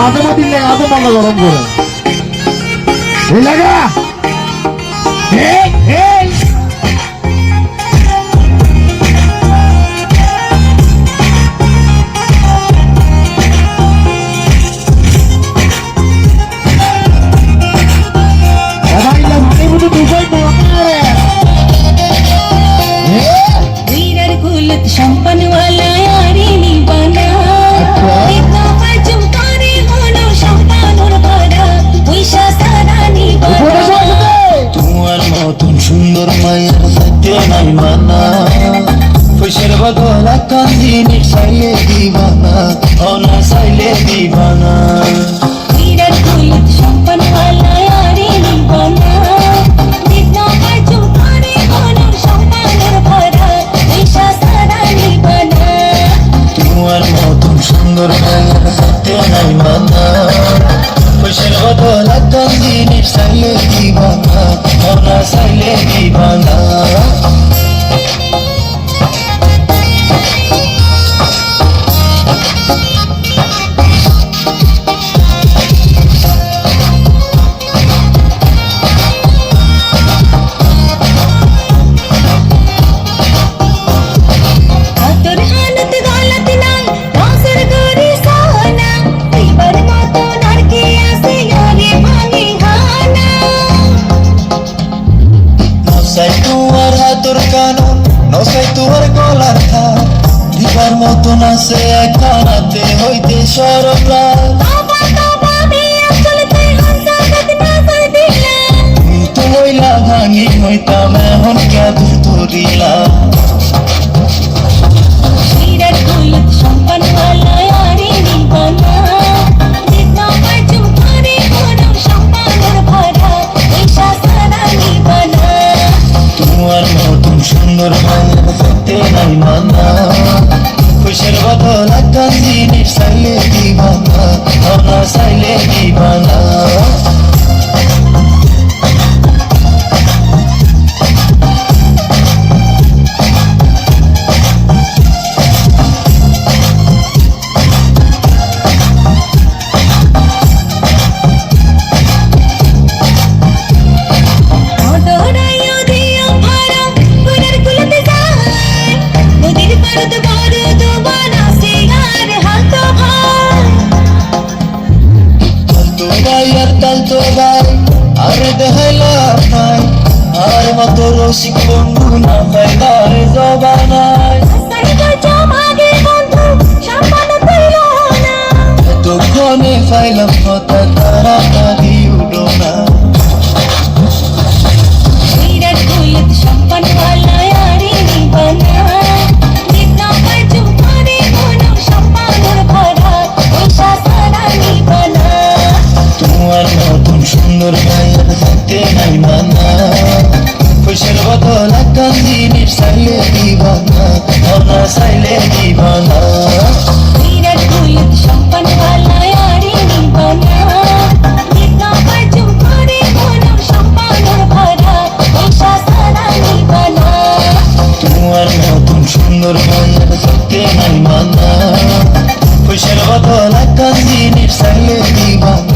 মাঝে মাঝে লেগা তো মনে গরম করে। লাগা! দিবানা। খুশের বদলা কান্দিনি চাইলে দিবানা অনা চাইলে দিবানা বিরাট হলুদ সুন্দর সত্য নাই মানা। খুশের বদলা কান্দিনি চাইলে দিবানা। নসাই তোমার গলার থান দিবার মতন আছে একখানাতে, হইতে সরব তুই তো হইলা ভাঙি, হইতাম এখন ক্যাদুর একখান জিনিস চাইলে দিবানা অনা আর তালতো ভাই, আর দেখাইলা ভাই আর মতো রসিক বন্ধু না পাইবার জবানায় সাইড ফাইলাম কথা তারা তাড়াতাড়ি উঠো না। বলা কম জিনিস চাইলে দিবানা আমরা চাইলে দিবানা তোমার মতন সুন্দর মানার করতে নাই মানা খুশের বদল এক জিনিস চাইলে দিবানা